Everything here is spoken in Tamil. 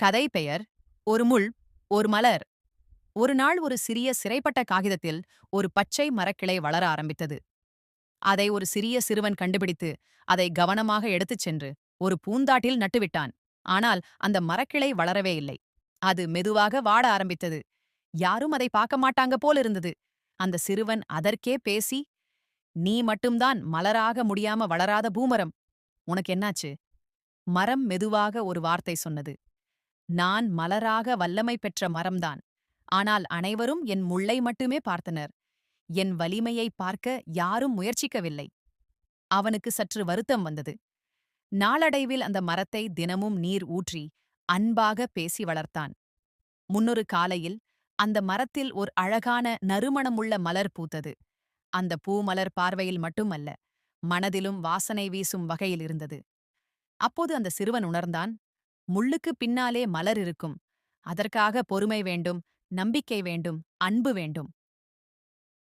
கதை பெயர் ஒரு முள் ஒரு மலர் ஒரு நாள் ஒரு சிறிய சிறைப்பட்ட காகிதத்தில் ஒரு பச்சை மரக்கிளை வளர ஆரம்பித்தது. அதை ஒரு சிறிய சிறுவன் கண்டுபிடித்து அதை கவனமாக எடுத்துச் சென்று ஒரு பூந்தாட்டில் நட்டுவிட்டான். ஆனால் அந்த மரக்கிளை வளரவே இல்லை. அது மெதுவாக வாட ஆரம்பித்தது. யாரும் அதை பார்க்க மாட்டாங்க போலிருந்தது அந்த சிறுவன் அதற்கே பேசி நீ மட்டும்தான் மலராக முடியாம வளராத பூமரம். உனக்கு என்னாச்சு? மரம் மெதுவாக ஒரு வார்த்தை சொன்னது. நான் மலராக வல்லமை பெற்ற மரம்தான். ஆனால் அனைவரும் என் முள்ளை மட்டுமே பார்த்தனர். என் வலிமையை பார்க்க யாரும் முயற்சிக்கவில்லை. அவனுக்கு சற்று வருத்தம் வந்தது. நாளடைவில் அந்த மரத்தை தினமும் நீர் ஊற்றி அன்பாக பேசி வளர்த்தான். முன்னொரு காலையில் அந்த மரத்தில் ஒரு அழகான நறுமணமுள்ள மலர் பூத்தது. அந்த பூமலர் பார்வையில் மட்டுமல்ல மனதிலும் வாசனை வீசும் வகையில் இருந்தது. அப்போது அந்த சிறுவன் உணர்ந்தான் முள்ளுக்கு பின்னாலே மலர் இருக்கும். அதற்காக பொறுமை வேண்டும் நம்பிக்கை வேண்டும் அன்பு வேண்டும்.